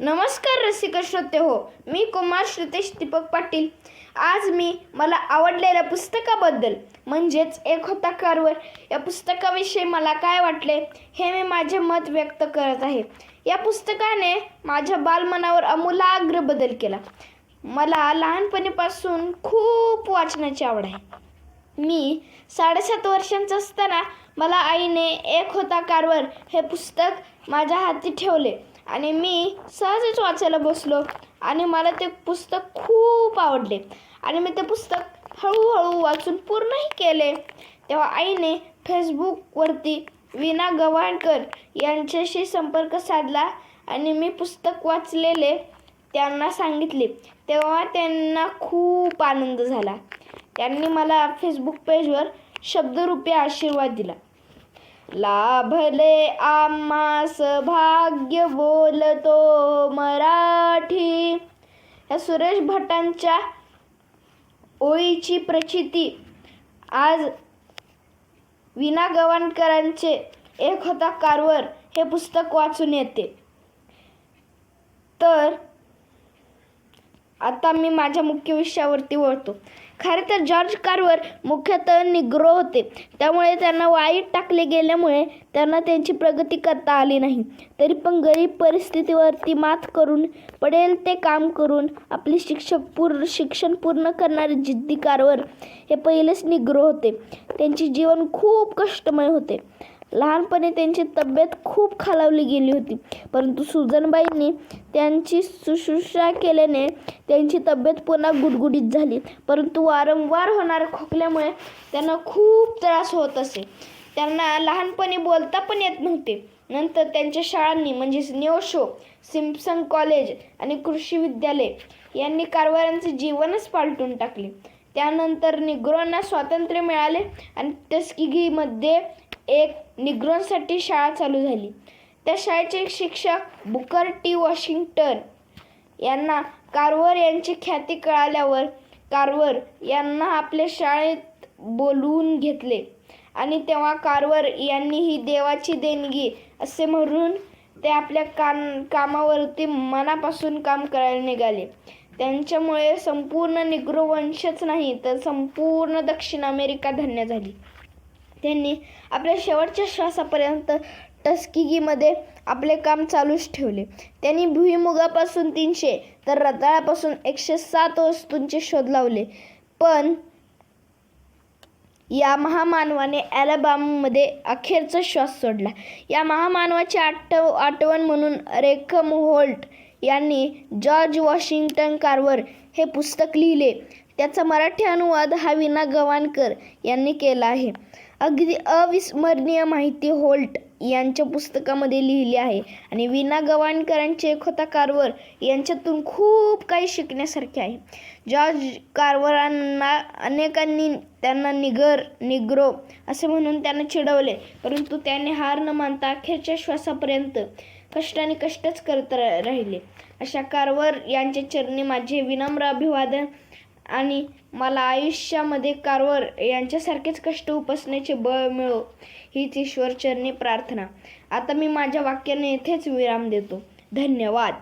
नमस्कार रसिक श्रोते हो मी कुमार श्रुतेश दीपक पाटील. आज मी मला आवडलेल्या पुस्तकाबद्दल म्हणजेच एक होता कारवर या पुस्तकाविषयी मला काय वाटले हे मी माझे मत व्यक्त करत आहे. या पुस्तकाने माझ्या बालमनावर अमूलाग्र बदल केला. मला लहानपणीपासून खूप वाचनाची आवड आहे. मी साडेसात वर्षांचा असताना मला आईने एक होता कारवर हे पुस्तक माझ्या हाती ठेवले. आणि मी सहजच वाचायला बसलो. आणि मला ते पुस्तक खूप आवडले. आणि मी ते पुस्तक हळूहळू वाचून पूर्णही केले. तेव्हा आईने फेसबुकवरती विना गव्हाणकर यांच्याशी संपर्क साधला आणि मी पुस्तक वाचलेले त्यांना सांगितले. तेव्हा त्यांना खूप आनंद झाला. त्यांनी मला फेसबुक पेजवर शब्दरूपी आशीर्वाद दिला. लाभले आम्हास भाग्य बोलतो मराठी. या सुरेश भटांच्या ओळीची प्रचिती आज विना गवाणकरांचे एक होता कारवर हे पुस्तक वाचून येते. तर आता मी माझ्या मुख्य विषयावरती वळतो. खरे तर जॉर्ज कारवर मुख्यतः निग्रो होते. त्यामुळे त्यांना वाईट टाकले गेल्यामुळे त्यांना त्यांची प्रगती करता आली नाही. तरी पण गरीब परिस्थितीवरती मात करून पडेल ते काम करून आपले शिक्षक पूर्ण शिक्षण पूर्ण करणारे जिद्दी कारवर हे पहिलेच निग्रो होते. त्यांचे जीवन खूप कष्टमय होते. लहानपणी त्यांची तब्येत खूप खालावली गेली होती. परंतु सुजनबाईंनी त्यांची शुश्रूषा केल्याने त्यांची तब्येत पुन्हा गुडगुडीत झाली. परंतु वारंवार होणाऱ्या खोकल्यामुळे त्यांना खूप त्रास होत असे. त्यांना लहानपणी बोलता पण येत नव्हते. नंतर त्यांच्या शाळांनी म्हणजेच नेओशो सिम्पसन कॉलेज आणि कृषी विद्यालय यांनी कारवारांचे जीवनच पालटून टाकले. त्यानंतर निग्रोंना स्वातंत्र्य मिळाले आणि तस्किगीमध्ये एक निग्रोंसाठी शाळा चालू झाली. त्या शाळेचे शिक्षक बुकर टी. वॉशिंग्टन यांना कारवर यांची ख्याती कळाल्यावर कारवर यांना आपल्या शाळेत बोलवून घेतले आणि तेव्हा कारवर यांनी ही देवाची देणगी असे म्हणून ते आपल्या कान कामावरती मनापासून काम करायला निघाले. त्यांच्यामुळे संपूर्ण निग्रो वंशच नाही तर संपूर्ण दक्षिण अमेरिका धन्य झाली. त्यांनी आपल्या शेवटच्या श्वासापर्यंत टस्किगीमध्ये आपले काम चालूच ठेवले. त्यांनी भुईमुगापासून तीनशे तर रताळ्यापासून एकशे सात वस्तूंचे शोध लावले. पण या महामानवाने ॲलबाममध्ये अखेरचा श्वास सोडला. या महामानवाची आठव आठवण म्हणून रेखम होल्ट यांनी जॉर्ज वॉशिंग्टन कारवर हे पुस्तक लिहिले. त्याचा मराठी अनुवाद हा विना गवाणकर यांनी केला आहे. अगदी अविस्मरणीय माहिती होल्ट यांच्या पुस्तकामध्ये लिहिली आहे. आणि विना गवाणकरांचे एक होता कारवर यांच्यातून खूप काही शिकण्यासारखे आहे. जॉर्ज कारवरांना अनेकांनी त्यांना निगर निग्रो असे म्हणून त्यांना चिडवले परंतु त्यांनी हार न मानता अखेरच्या श्वासापर्यंत कष्टाने कष्टच करत राहिले. अशा कारवर यांच्या चरणी माझे विनम्र अभिवादन आणि मला आयुष्यामध्ये कारवर यांच्यासारखेच कष्ट उपसण्याचे बळ मिळो हीच ईश्वरचरणी प्रार्थना. आता मी माझ्या वाक्याने येथेच विराम देतो. धन्यवाद.